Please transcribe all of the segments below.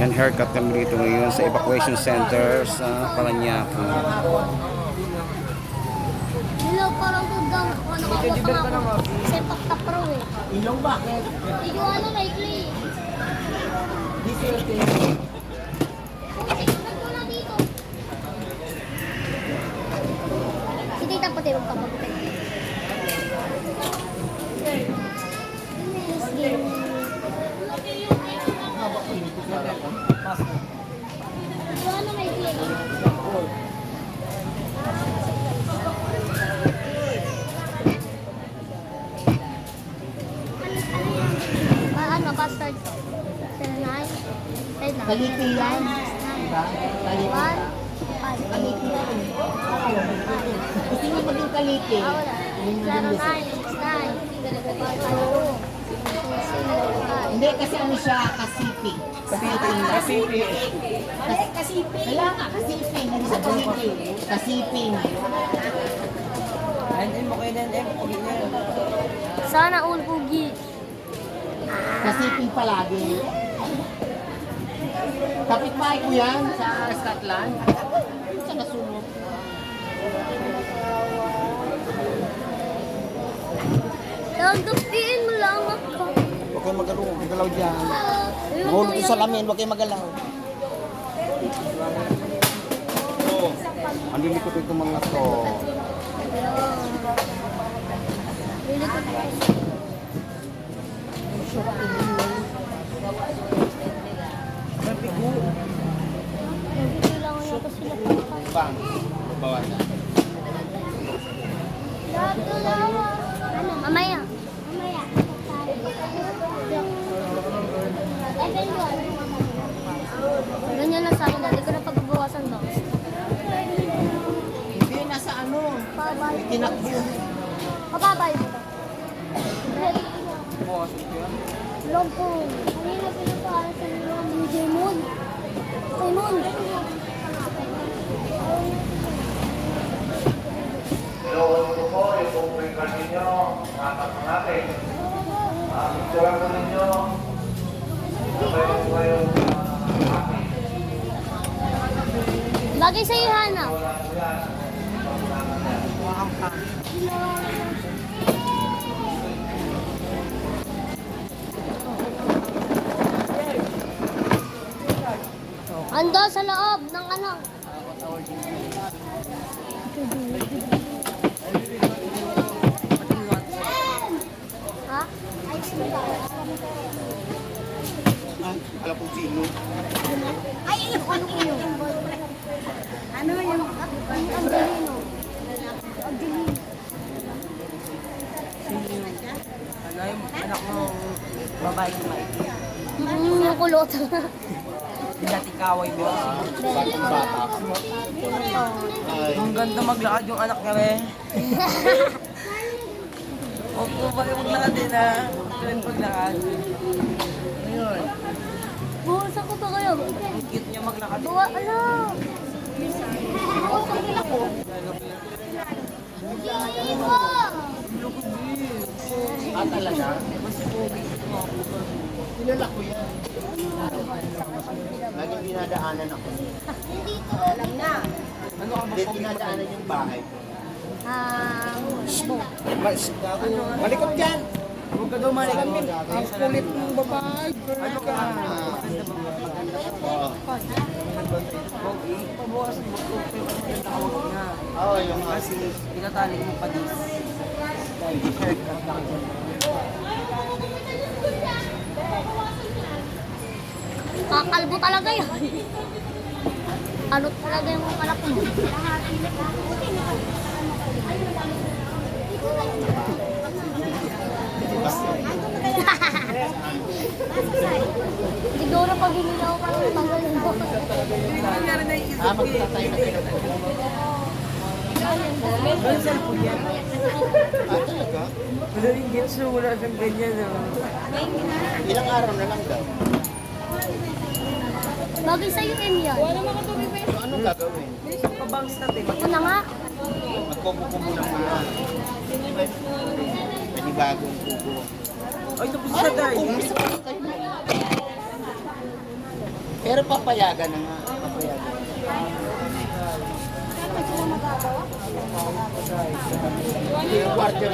Yan, haircut kami dito ngayon sa evacuation center sa Paranaque. Hello, parang tudang. Ano ka ba ako? Sepak tapro eh. Ilong bakit? Ikaw ano, likely. Dito. Si tita pati huwag ka mabuti. Ikaw ano, likely. Eight, nine. Kaliti yan. Diba? Five. Kaliti yan. Gusto mo maging kaliti? Ah, wala. Zero, nine, six, nine. One, five, two. Six, five. Hindi, kasi ano siya. Kasiping lang. Kasiping. Kasi kasiping. Wala nga, kasiping. Hindi siya kaliti. Kasiping. Sana all pugi. Kasiping palagi. Kapitbahay ko yan sa Scotland. Sa kasunod. Tanggapin mo lang ako. Huwag kayong magalaw, magalaw dyan. Mahulog kuya. ko sa lamin, huwag kayong magalaw. Ang lilikot ito mga to. Really good. Kailangan na kasi sila Bang, bawas. Ano? Mamaya. Mamaya. Ganyan lang sa akin. Hindi ko na pagbabawasan daw. Nasa ano. Babay. Tinakbo. Kababay mo ba? Log ko. Kanina pinapaaral sa mga ni Jamon. Simon. Inuwan ko po yung publikan ninyo, mga kapangate. Uh, Picturean ko ninyo. Sabay ko kayong Lagay sa iyo, Hana. Ando sa loob ng ano. Ha? Alam kong sino. Ay, ano ano yun? Ano yung Angelino? Angelino. Ano yung anak mo babae Mike? Mm, yung kulot. Pinatikaway mo. Batang bata. Ang ganda maglakad yung anak niya eh. Huwag po ba yung maglakad din ha? Tuwing paglakad. Ayun. Buwasan ko ba kayo? Ang cute niya maglakad. Buwa, ano? Buwasan ko ako. Angelino! Ah, talaga? Kilala ko yan. Laging dinadaanan ako. Nandito. Alam na. Ano ka ba Hindi, dinadaanan yung bahay ko. Ah, shbo. Mas, malikot dyan. Huwag ka daw malikad. Ang kulit ng babae. Ano ka? Oo. Huwag ipabawas mo kung yung tawag niya. Oo, yung Kasi pinatalik mo pa din. Kakalbo talaga yun. Ano talaga yung anak mo? Siguro pag hinilaw ka ng tanggalin ko. Ah, magtatay na kayo. Ano cellphone yan? Ah, talaga? Madaling gets mo, wala siyang ganyan. Oh. Ilang araw na lang daw. Bagay sa'yo, Em yan. So, anong gagawin? Pabangs natin. Ako na nga. Magkukupo muna muna. Panibagong kuko. Ay, tapos na tayo. Pero papayagan na nga. Papayagan. Yung quarter.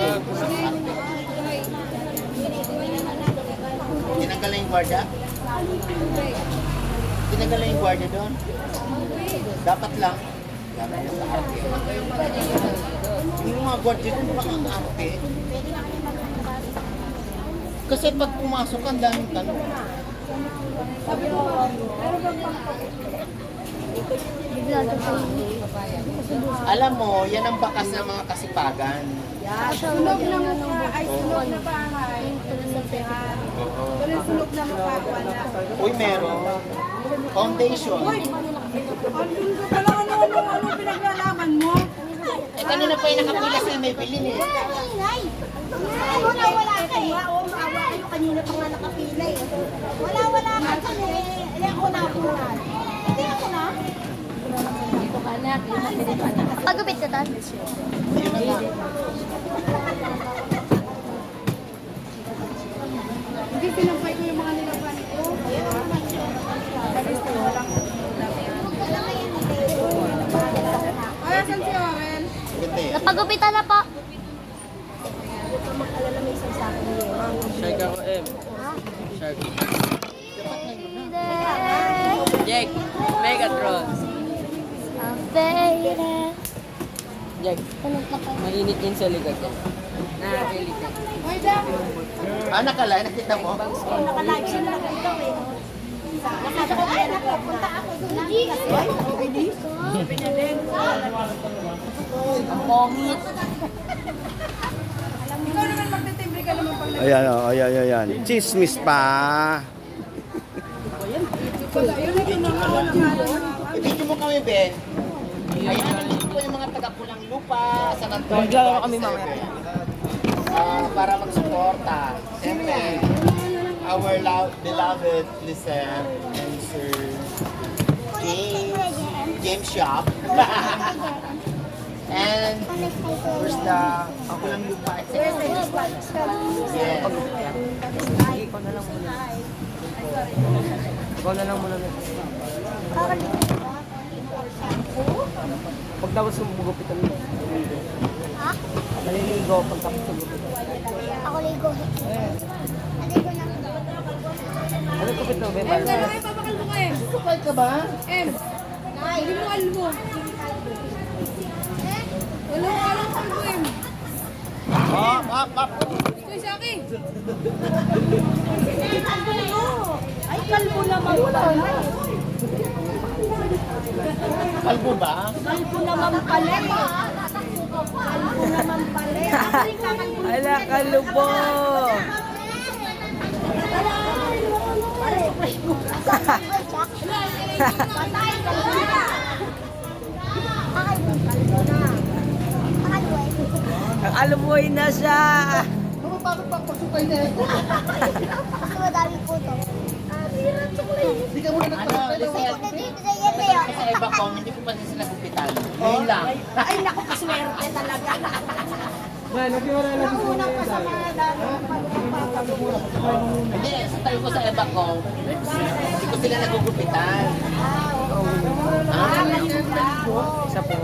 Tinanggal na yung guardia? Tinanggal na yung guardia doon? Dapat lang. Dapat sa arte. Yung mga guardia doon, baka ang arte. Kasi pag pumasok, ang daming tanong. Bigla ito sa Alam mo, yan ang bakas ng mga kasipagan. Sunog na mukha, ay sunog na bahay. Sunog na mukha, wala. Uy, meron. Foundation. Ano, ano, ano, ano pinaglalaman mo? Eh, kanina pa yung nakapila sa may bilin eh. Na wala ka eh. Maawa kayo kanina pa nga nakapila eh. Wala, wala ka kasi. Eh, ako na ako na. Hindi ako na. Dito ka na. Pagupit ka nga. Hindi pinampay ko yung mga nilaban ko. Ay, saan si Oren? Eh. Napagupitan na po. Shark ako, M. Shark. Jack, Megatron. Jack, mainit yun sa likod ko. Nakakilikan. Ah, nakalay, nakita mo? Nakalive siya na ito eh. Nakita ko kaya napupunta ako doon. Hindi. Ang pongit. Ikaw naman magtitimbre ka naman pag Ayan, oh, ayan, ayan, ayan. Chismis pa. I-video mo kami, Ben. Ayan, nandito po yung mga taga-pulang lupa sa Antonio. Maglalaro kami mamaya. Ah, para magsuporta. Siyempre, our lo- beloved Lizette and Sir James, James Shop. and where's the Pulang Lupa Executive? Yes. Ikaw na lang muna. Ikaw na lang muna. Pag tapos mo gugupitan mo. Ha? Maliligo pag tapos mo gugupitan. Ako ligo. Aligo na. Ano gupit mo, Beba? Em, gano'n kayo papakal mo ka, Em? Kapal ka ba? Em, hindi mo kalbo. Wala ko alam kalbo, Em. Oh, up, up. Ito sa akin. Ay, kalbo naman wala na. Kalbo ba? Kalbo naman pala eh. Kalbo naman pala eh. Ala, kalubo! Patay, kalbo na. Kalbo na. Ang alumoy na siya! Ano bakit pa pasukay na ito? Kasi madami po to. Ah, hirap chocolate. Hindi ka muna eh. Sa iba ko, hindi ko pa din sila gupitan. Ngayon lang. Ay, naku, kaswerte talaga. Man, nagkiwala lang Ang unang kasama pagpapagawa. Hindi, sa tayo ko sa iba ko, hindi ko sila nagugupitan. Ah, Isa po.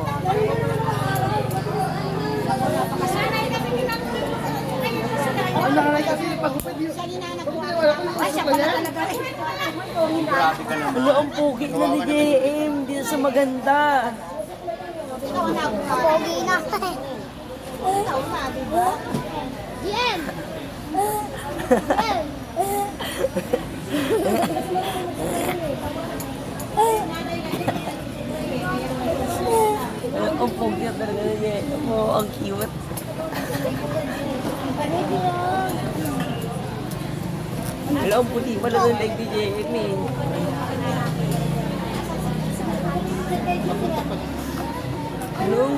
Ay, siya pala talaga. grabe ka naman. Ano ang pugi na ni JM? Na maganda. Pogi na. Na, di ba? Jen! Jen! Ang pugi na talaga ni JM? Oh, ang cute. Ano ang puti pala ng leg ni JM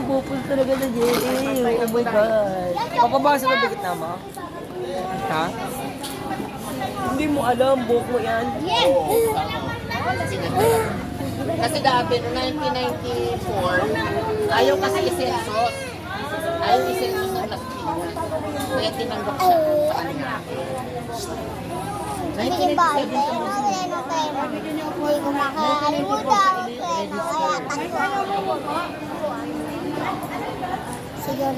bupol talaga na JM? Oh my God. Papabasa na bigit na mo? Ha? Hindi mo alam, buhok mo yan. Kasi dati, noong 1994, ayaw kasi isensos. Ayaw isensos ng Las Piñas. Kaya tinanggap siya sa kanya. Bigyan ba? Pero wala na pera. Hindi ko makakalimutan ang pera. Takbo. Siguro yun.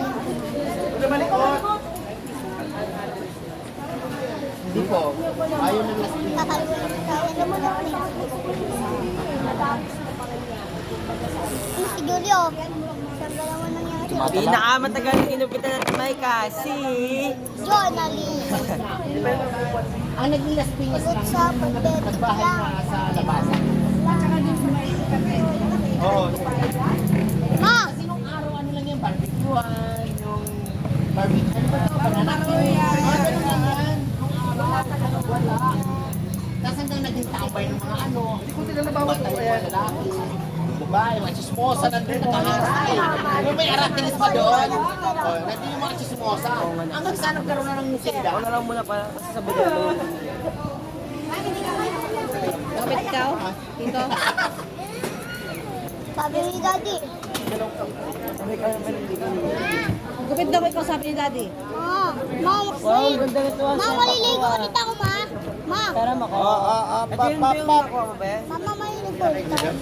Hindi po. Ayaw na Si Julio. Naman nangyari. Pinakamatagal yung inupitan natin may kasi. Journaling. Ang naging last pinyas Pagod lang, nagbahay lang. na sa labasan. Oo. Aratilis pa doon. Oh, nandun yung mga chismosa. Hanggang saan nagkaroon na ng musida. Ako na lang muna para kasi sa budalo. Kapit ikaw? Dito? Sabi ni Daddy. Kapit daw ikaw sabi ni daddy. Ma, ma, Wow, ang ganda nito. ah. ma, maliligo ulit ako, ma. Ma, Tara, mako. Ito yung yung nakuha mo, be? mama, maliligo ulit ako.